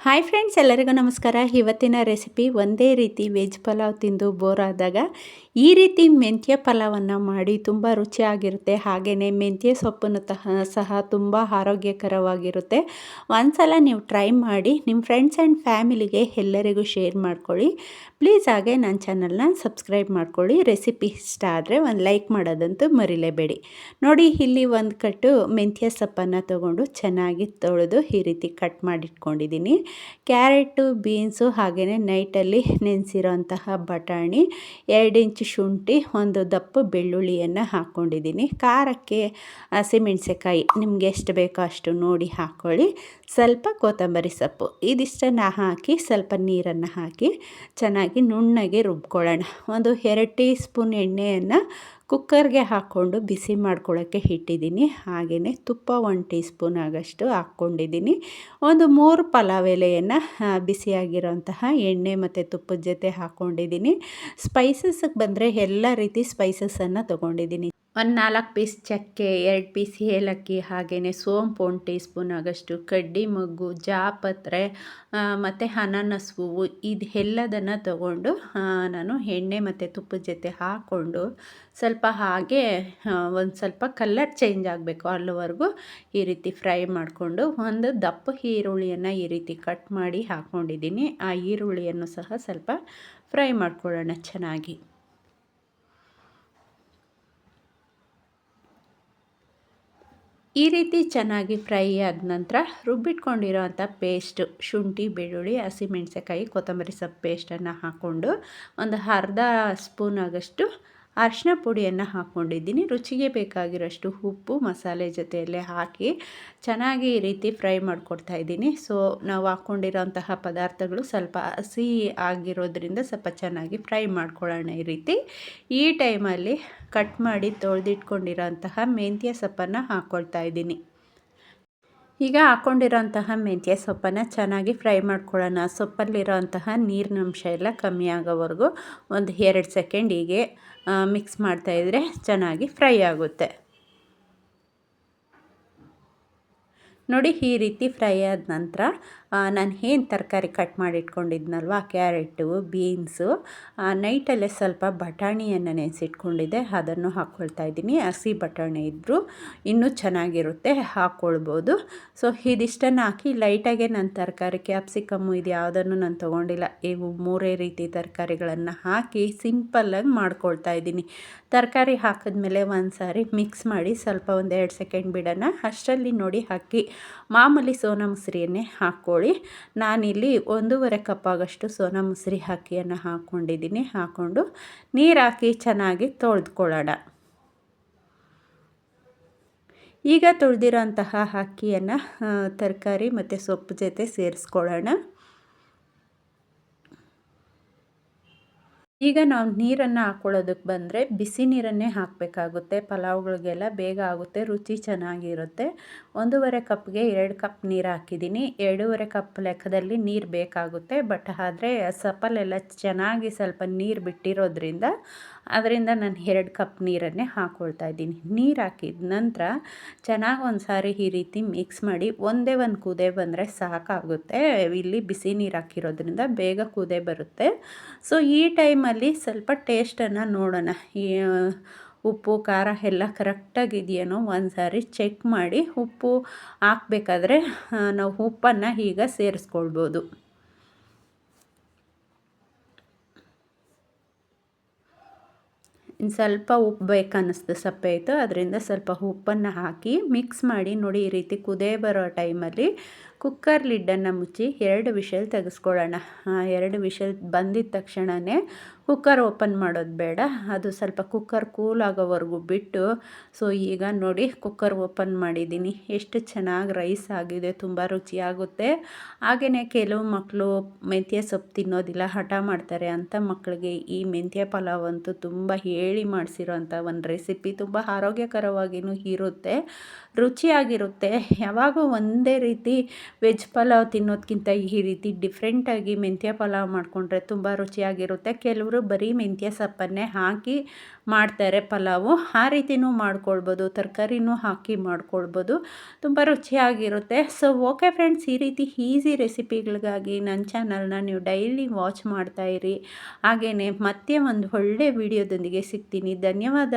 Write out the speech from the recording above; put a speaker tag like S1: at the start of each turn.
S1: Hi friends ಎಲ್ಲರಿಗೂ ನಮಸ್ಕಾರ. ಇವತ್ತಿನ ರೆಸಿಪಿ ಒಂದೇ ರೀತಿ ವೆಜ್ ಪಲಾವ್ ತಿಂದು ಬೋರ್ ಆದಾಗ ಈ ರೀತಿ ಮೆಂತ್ಯ ಪಲಾವನ್ನು ಮಾಡಿ ತುಂಬ ರುಚಿಯಾಗಿರುತ್ತೆ. ಹಾಗೆಯೇ ಮೆಂತ್ಯ ಸೊಪ್ಪನ್ನು ತಹ, ಸಹ ತುಂಬ ಆರೋಗ್ಯಕರವಾಗಿರುತ್ತೆ. ಒಂದ್ಸಲ ನೀವು ಟ್ರೈ ಮಾಡಿ ನಿಮ್ಮ ಫ್ರೆಂಡ್ಸ್ ಆ್ಯಂಡ್ ಫ್ಯಾಮಿಲಿಗೆ ಎಲ್ಲರಿಗೂ ಶೇರ್ ಮಾಡ್ಕೊಳ್ಳಿ. ಪ್ಲೀಸ್ ಹಾಗೆ ನನ್ನ ಚಾನಲ್ನ ಸಬ್ಸ್ಕ್ರೈಬ್ ಮಾಡ್ಕೊಳ್ಳಿ. ರೆಸಿಪಿ ಇಷ್ಟ ಆದರೆ ಒಂದು ಲೈಕ್ ಮಾಡೋದಂತೂ ಮರಿಲೇಬೇಡಿ. ನೋಡಿ, ಇಲ್ಲಿ ಒಂದು ಕಟ್ಟು ಮೆಂತ್ಯ ಸೊಪ್ಪನ್ನು ತೊಗೊಂಡು ಚೆನ್ನಾಗಿ ತೊಳೆದು ಈ ರೀತಿ ಕಟ್ ಮಾಡಿಟ್ಕೊಂಡಿದ್ದೀನಿ. ಕ್ಯಾರೆಟು, ಬೀನ್ಸು ಹಾಗೆಯೇ ನೈಟಲ್ಲಿ ನೆನೆಸಿರೋಂತಹ ಬಟಾಣಿ, ಎರಡು ಇಂಚು ಶುಂಠಿ, ಒಂದು ದಪ್ಪು ಬೆಳ್ಳುಳ್ಳಿಯನ್ನು ಹಾಕ್ಕೊಂಡಿದ್ದೀನಿ. ಖಾರಕ್ಕೆ ಹಸಿಮೆಣ್ಸಿಕಾಯಿ ನಿಮಗೆ ಎಷ್ಟು ಬೇಕೋ ಅಷ್ಟು ನೋಡಿ ಹಾಕ್ಕೊಳ್ಳಿ ಸ್ವಲ್ಪ ಕೊತ್ತಂಬರಿ ಸೊಪ್ಪು, ಇದಿಷ್ಟನ್ನು ಹಾಕಿ ಸ್ವಲ್ಪ ನೀರನ್ನು ಹಾಕಿ ಚೆನ್ನಾಗಿ ನುಣ್ಣಗೆ ರುಬ್ಕೊಳ್ಳೋಣ. ಒಂದು ಎರಡು ಟೀ ಸ್ಪೂನ್ ಎಣ್ಣೆಯನ್ನು ಕುಕ್ಕರ್ಗೆ ಹಾಕ್ಕೊಂಡು ಬಿಸಿ ಮಾಡ್ಕೊಳ್ಳೋಕ್ಕೆ ಇಟ್ಟಿದ್ದೀನಿ. ಹಾಗೆಯೇ ತುಪ್ಪ ಒನ್ ಟೀ ಸ್ಪೂನ್ ಆಗಷ್ಟು ಹಾಕ್ಕೊಂಡಿದ್ದೀನಿ. ಒಂದು ಮೂರು ಪಲಾವ್ ಎಲೆಯನ್ನು ಬಿಸಿಯಾಗಿರೋಂತಹ ಎಣ್ಣೆ ಮತ್ತು ತುಪ್ಪದ ಜೊತೆ ಹಾಕ್ಕೊಂಡಿದ್ದೀನಿ. ಸ್ಪೈಸಸ್ಗೆ ಬಂದರೆ ಎಲ್ಲ ರೀತಿ ಸ್ಪೈಸಸನ್ನು ತೊಗೊಂಡಿದ್ದೀನಿ. ಒಂದು ನಾಲ್ಕು ಪೀಸ್ ಚಕ್ಕೆ, ಎರಡು ಪೀಸ್ ಏಲಕ್ಕಿ ಹಾಗೆಯೇ ಸೋಂಪು, ಒಂದು ಟೀ ಸ್ಪೂನ್ ಆಗಷ್ಟು ಕಡ್ಡಿ ಮೊಗ್ಗು, ಜಾಪತ್ರೆ ಮತ್ತು ಅನಾನಸ್ ಹೂವು ಇದು ಎಲ್ಲದನ್ನು ತಗೊಂಡು ನಾನು ಎಣ್ಣೆ ಮತ್ತು ತುಪ್ಪದ ಜೊತೆ ಹಾಕ್ಕೊಂಡು ಸ್ವಲ್ಪ ಹಾಗೆ ಒಂದು ಸ್ವಲ್ಪ ಕಲ್ಲರ್ ಚೇಂಜ್ ಆಗಬೇಕು ಅಲ್ಲಿವರೆಗೂ ಈ ರೀತಿ ಫ್ರೈ ಮಾಡಿಕೊಂಡು, ಒಂದು ದಪ್ಪ ಈರುಳ್ಳಿಯನ್ನು ಈ ರೀತಿ ಕಟ್ ಮಾಡಿ ಹಾಕ್ಕೊಂಡಿದ್ದೀನಿ ಆ ಈರುಳ್ಳಿಯನ್ನು ಸಹ ಸ್ವಲ್ಪ ಫ್ರೈ ಮಾಡ್ಕೊಳ್ಳೋಣ ಚೆನ್ನಾಗಿ. ಈ ರೀತಿ ಚೆನ್ನಾಗಿ ಫ್ರೈ ಆದ ನಂತರ ರುಬ್ಬಿಟ್ಕೊಂಡಿರೋ ಅಂಥ ಪೇಸ್ಟು, ಶುಂಠಿ, ಬೆಳ್ಳುಳ್ಳಿ ಹಸಿಮೆಣ್ಸಿಕಾಯಿ ಕೊತ್ತಂಬರಿ ಸೊಪ್ಪು ಪೇಸ್ಟನ್ನು ಹಾಕ್ಕೊಂಡು ಒಂದು ಅರ್ಧ ಸ್ಪೂನ್ ಆಗಷ್ಟು ಅರಿಶಿನ ಪುಡಿಯನ್ನು ಹಾಕ್ಕೊಂಡಿದ್ದೀನಿ ರುಚಿಗೆ ಬೇಕಾಗಿರೋಷ್ಟು ಉಪ್ಪು, ಮಸಾಲೆ ಜೊತೆಯಲ್ಲೇ ಹಾಕಿ ಚೆನ್ನಾಗಿ ಈ ರೀತಿ ಫ್ರೈ ಮಾಡಿಕೊಡ್ತಾ ಇದ್ದೀನಿ. ಸೊ ನಾವು ಹಾಕ್ಕೊಂಡಿರೋಂತಹ ಪದಾರ್ಥಗಳು ಸ್ವಲ್ಪ ಹಸಿ ಆಗಿರೋದ್ರಿಂದ ಸ್ವಲ್ಪ ಚೆನ್ನಾಗಿ ಫ್ರೈ ಮಾಡ್ಕೊಳ್ಳೋಣ ಈ ರೀತಿ. ಈ ಟೈಮಲ್ಲಿ ಕಟ್ ಮಾಡಿ ತೊಳೆದಿಟ್ಕೊಂಡಿರೋಂತಹ ಮೆಂತ್ಯ ಸೊಪ್ಪನ್ನು ಹಾಕ್ಕೊಳ್ತಾ ಇದ್ದೀನಿ. ಈಗ ಹಾಕ್ಕೊಂಡಿರೋಂತಹ ಮೆಂತ್ಯ ಸೊಪ್ಪನ್ನು ಚೆನ್ನಾಗಿ ಫ್ರೈ ಮಾಡ್ಕೊಳ್ಳೋಣ. ಸೊಪ್ಪಲ್ಲಿರೋ ಅಂತಹ ನೀರಿನ ಅಂಶ ಎಲ್ಲ ಕಮ್ಮಿ ಆಗೋವರೆಗೂ ಒಂದು ಎರಡು ಸೆಕೆಂಡ್ ಹೀಗೆ ಮಿಕ್ಸ್ ಮಾಡ್ತಾಯಿದ್ರೆ ಚೆನ್ನಾಗಿ ಫ್ರೈ ಆಗುತ್ತೆ. ನೋಡಿ ಈ ರೀತಿ ಫ್ರೈ ಆದ ನಂತರ ನಾನು ಏನು ತರಕಾರಿ ಕಟ್ ಮಾಡಿಟ್ಕೊಂಡಿದ್ನಲ್ವ, ಕ್ಯಾರೆಟು, ಬೀನ್ಸು ನೈಟಲ್ಲೇ ಸ್ವಲ್ಪ ಬಟಾಣಿಯನ್ನು ನೆನೆಸಿಟ್ಕೊಂಡಿದ್ದೆ, ಅದನ್ನು ಹಾಕ್ಕೊಳ್ತಾ ಇದ್ದೀನಿ. ಹಸಿ ಬಟಾಣಿ ಇದ್ದರೂ ಇನ್ನೂ ಚೆನ್ನಾಗಿರುತ್ತೆ ಹಾಕ್ಕೊಳ್ಬೋದು ಸೊ ಇದಿಷ್ಟನ್ನು ಹಾಕಿ ಲೈಟಾಗೆ ನಾನು ತರಕಾರಿ ಕ್ಯಾಪ್ಸಿಕಮ್ಮು ಇದು ಯಾವುದನ್ನು ನಾನು ತೊಗೊಂಡಿಲ್ಲ. ಇವು ಮೂರೇ ರೀತಿ ತರಕಾರಿಗಳನ್ನು ಹಾಕಿ ಸಿಂಪಲ್ಲಾಗಿ ಮಾಡ್ಕೊಳ್ತಾ ಇದ್ದೀನಿ. ತರಕಾರಿ ಹಾಕಿದ್ಮೇಲೆ ಒಂದು ಸಾರಿ ಮಿಕ್ಸ್ ಮಾಡಿ ಸ್ವಲ್ಪ ಒಂದು ಎರಡು ಸೆಕೆಂಡ್ ಬಿಡೋಣ. ಅಷ್ಟರಲ್ಲಿ ನೋಡಿ ಹಾಕಿ ಮಾಮೂಲಿ ಸೋನಾ ಮುಸ್ರಿಯನ್ನೇ ಹಾಕ್ಕೊಳ್ಳಿ. ನಾನಿಲ್ಲಿ ಒಂದೂವರೆ ಕಪ್ ಆಗಷ್ಟು ಸೋನಾ ಮುಸ್ರಿ ಅಕ್ಕಿಯನ್ನು ಹಾಕ್ಕೊಂಡಿದ್ದೀನಿ. ಹಾಕ್ಕೊಂಡು ನೀರು ಹಾಕಿ ಚೆನ್ನಾಗಿ ತೊಳೆದುಕೊಳ್ಳೋಣ. ಈಗ ತೊಳೆದಿರೋಂತಹ ಅಕ್ಕಿಯನ್ನು ತರಕಾರಿ ಮತ್ತು ಸೊಪ್ಪು ಜೊತೆ ಸೇರಿಸ್ಕೊಳ್ಳೋಣ. ಈಗ ನಾವು ನೀರನ್ನು ಹಾಕ್ಕೊಳ್ಳೋದಕ್ಕೆ ಬಂದರೆ ಬಿಸಿ ನೀರನ್ನೇ ಹಾಕಬೇಕಾಗುತ್ತೆ. ಪಲಾವ್ಗಳಿಗೆಲ್ಲ ಬೇಗ ಆಗುತ್ತೆ, ರುಚಿ ಚೆನ್ನಾಗಿರುತ್ತೆ. ಒಂದೂವರೆ ಕಪ್ಗೆ ಎರಡು ಕಪ್ ನೀರು ಹಾಕಿದ್ದೀನಿ ಎರಡೂವರೆ ಕಪ್ ಲೆಕ್ಕದಲ್ಲಿ ನೀರು ಬೇಕಾಗುತ್ತೆ. ಬಟ್ ಆದರೆ ಸಪ್ಪಲೆಲ್ಲ ಚೆನ್ನಾಗಿ ಸ್ವಲ್ಪ ನೀರು ಬಿಟ್ಟಿರೋದ್ರಿಂದ ಅದರಿಂದ ನಾನು ಎರಡು ಕಪ್ ನೀರನ್ನೇ ಹಾಕ್ಕೊಳ್ತಾ ಇದ್ದೀನಿ. ನೀರು ಹಾಕಿದ ನಂತರ ಚೆನ್ನಾಗಿ ಒಂದು ಸಾರಿ ಈ ರೀತಿ ಮಿಕ್ಸ್ ಮಾಡಿ ಒಂದೇ ಒಂದು ಕುದೆ ಬಂದರೆ ಸಾಕಾಗುತ್ತೆ. ಇಲ್ಲಿ ಬಿಸಿ ನೀರು ಹಾಕಿರೋದ್ರಿಂದ ಬೇಗ ಕುದೆ ಬರುತ್ತೆ. ಸೊ ಈ ಟೈಮಲ್ಲಿ ಸ್ವಲ್ಪ ಟೇಸ್ಟನ್ನು ನೋಡೋಣ. ಉಪ್ಪು, ಖಾರ ಎಲ್ಲ ಕರೆಕ್ಟಾಗಿದೆಯೇನೋ ಒಂದು ಸಾರಿ ಚೆಕ್ ಮಾಡಿ ಉಪ್ಪು ಹಾಕಬೇಕಾದ್ರೆ ನಾವು ಉಪ್ಪನ್ನು ಈಗ ಸೇರಿಸ್ಕೊಳ್ಬೋದು. ಇನ್ನು ಸ್ವಲ್ಪ ಉಪ್ಪು ಬೇಕನ್ನಿಸ್ತು ಸಪ್ಪೆ ಆಯಿತು. ಅದರಿಂದ ಸ್ವಲ್ಪ ಉಪ್ಪನ್ನು ಹಾಕಿ ಮಿಕ್ಸ್ ಮಾಡಿ ನೋಡಿ ಈ ರೀತಿ ಕುದೇ ಬರೋ ಟೈಮಲ್ಲಿ ಕುಕ್ಕರ್ ಲಿಡ್ಡನ್ನು ಮುಚ್ಚಿ ಎರಡು ವಿಷಲ್ ತೆಗೆಸ್ಕೊಳ್ಳೋಣ. ಎರಡು ವಿಷಲ್ ಬಂದಿದ್ದ ತಕ್ಷಣವೇ ಕುಕ್ಕರ್ ಓಪನ್ ಮಾಡೋದು ಬೇಡ. ಅದು ಸ್ವಲ್ಪ ಕುಕ್ಕರ್ ಕೂಲ್ ಆಗೋವರೆಗೂ ಬಿಟ್ಟು, ಸೊ ಈಗ ನೋಡಿ ಕುಕ್ಕರ್ ಓಪನ್ ಮಾಡಿದ್ದೀನಿ. ಎಷ್ಟು ಚೆನ್ನಾಗಿ ರೈಸ್ ಆಗಿದೆ, ತುಂಬ ರುಚಿಯಾಗುತ್ತೆ. ಹಾಗೆಯೇ ಕೆಲವು ಮಕ್ಕಳು ಮೆಂತ್ಯ ಸೊಪ್ಪು ತಿನ್ನೋದಿಲ್ಲ, ಹಠ ಮಾಡ್ತಾರೆ ಅಂತ ಮಕ್ಕಳಿಗೆ ಈ ಮೆಂತ್ಯ ಪಲಾವ್ ಅಂತೂ ತುಂಬ ಹೇಳಿ ಮಾಡಿಸಿರೋ ಅಂಥ ಒಂದು ರೆಸಿಪಿ. ತುಂಬ ಆರೋಗ್ಯಕರವಾಗಿಯೂ ಇರುತ್ತೆ, ರುಚಿಯಾಗಿರುತ್ತೆ. ಯಾವಾಗೂ ಒಂದೇ ರೀತಿ ವೆಜ್ ಪಲಾವ್ ತಿನ್ನೋದಕ್ಕಿಂತ ಈ ರೀತಿ ಡಿಫ್ರೆಂಟಾಗಿ ಮೆಂತ್ಯ ಪಲಾವ್ ಮಾಡಿಕೊಂಡ್ರೆ ತುಂಬ ರುಚಿಯಾಗಿರುತ್ತೆ. ಕೆಲವರು ಬರೀ ಮೆಂತ್ಯ ಸೊಪ್ಪನ್ನೇ ಹಾಕಿ ಮಾಡ್ತಾರೆ ಪಲಾವು. ಆ ರೀತಿನೂ ಮಾಡ್ಕೊಳ್ಬೋದು, ತರಕಾರಿನೂ ಹಾಕಿ ಮಾಡ್ಕೊಳ್ಬೋದು. ತುಂಬ ರುಚಿಯಾಗಿರುತ್ತೆ. ಸೊ ಓಕೆ ಫ್ರೆಂಡ್ಸ್ ಈ ರೀತಿ ಈಸಿ ರೆಸಿಪಿಗಳಿಗಾಗಿ ನನ್ನ ಚಾನಲ್ನ ನೀವು ಡೈಲಿ ವಾಚ್ ಮಾಡ್ತಾಯಿರಿ ಹಾಗೆಯೇ ಮತ್ತೆ ಒಂದು ಒಳ್ಳೆ ವಿಡಿಯೋದೊಂದಿಗೆ ಸಿಗ್ತೀನಿ. ಧನ್ಯವಾದ.